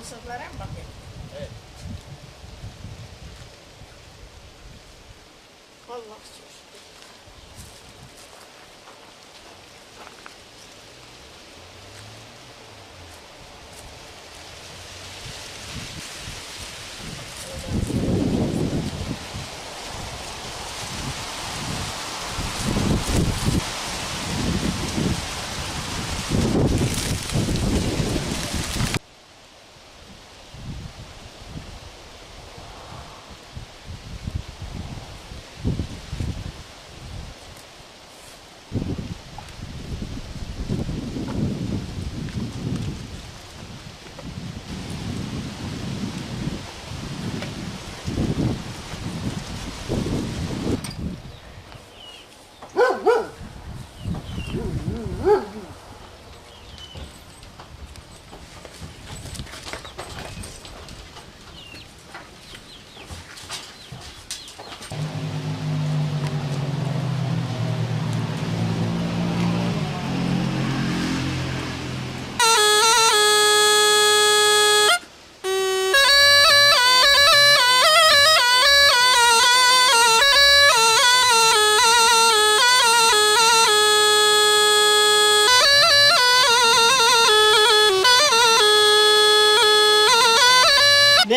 mısırlara mı bakayım? Evet. Allah şükür.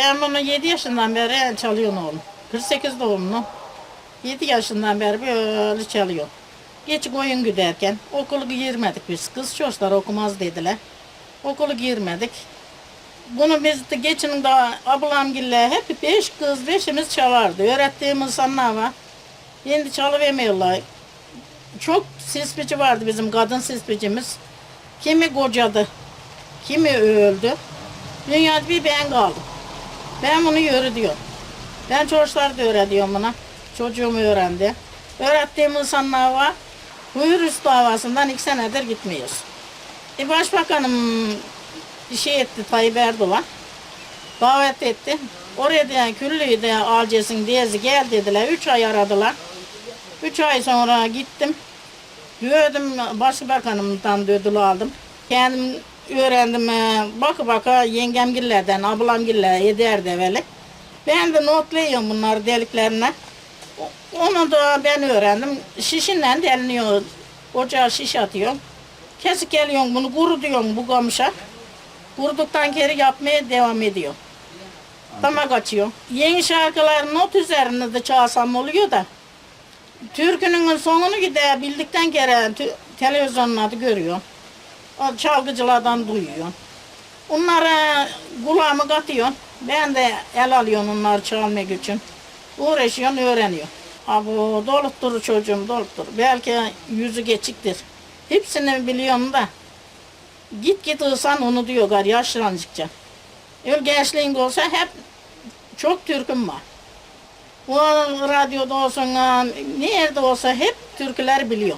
Ben bunu 7 yaşından beri çalıyorum oğlum. 48 doğumlu. 7 yaşından beri böyle çalıyor. Geç koyun güderken okulu girmedik biz. Kız çocuklar okumaz dediler. Okulu girmedik. Bunu biz de geçinin de ablamgille hep beş kız beşimiz çalardı. Öğrettiğimiz insanlar var. Şimdi çalıvermiyorlar. Çok sispici vardı bizim kadın sispicimiz. Kimi kocadı, kimi öldü. Dünyada bir ben kaldım. Ben bunu yürü diyorum. Ben çocuklar da öğretiyorum buna. Çocuğum öğrendi. Öğrettiğim insanlar var. Virüs davasından iki senedir gitmiyoruz. E başbakanım şey etti Tayyip Erdoğan. Davet etti. Oraya da küllüyü de alacaksın diyezi gel dediler. Üç ay aradılar. Üç ay sonra gittim. Gördüm başbakanımdan ödül aldım. Kendim öğrendim. e, Baka baka yengemgillerden, ablamgiller ederdi evveli. Ben de notlayıyorum bunları deliklerine. Onu da ben öğrendim. Şişinle deliniyor. Ocağa şiş atıyor. Kesik geliyorum bunu kuru diyorum bu komşa. Kuruduktan geri yapmaya devam ediyor. Damak açıyor. Yeni şarkılar not üzerinde de çalsam oluyor da. Türkünün sonunu gider bildikten geri adı görüyor. O çalgıcılardan duyuyor. Onlara kulağımı katıyor. Ben de el alıyorum onları çalmak için. Uğraşıyorum, öğreniyor. Abi dolup durur çocuğum, dolup durur. Belki yüzü geçiktir. Hepsini biliyorum da. Git git ılsan onu diyor gar yaşlandıkça. Öyle gençliğin olsa hep çok türküm var. Bu radyoda olsun, nerede olsa hep türküler biliyor.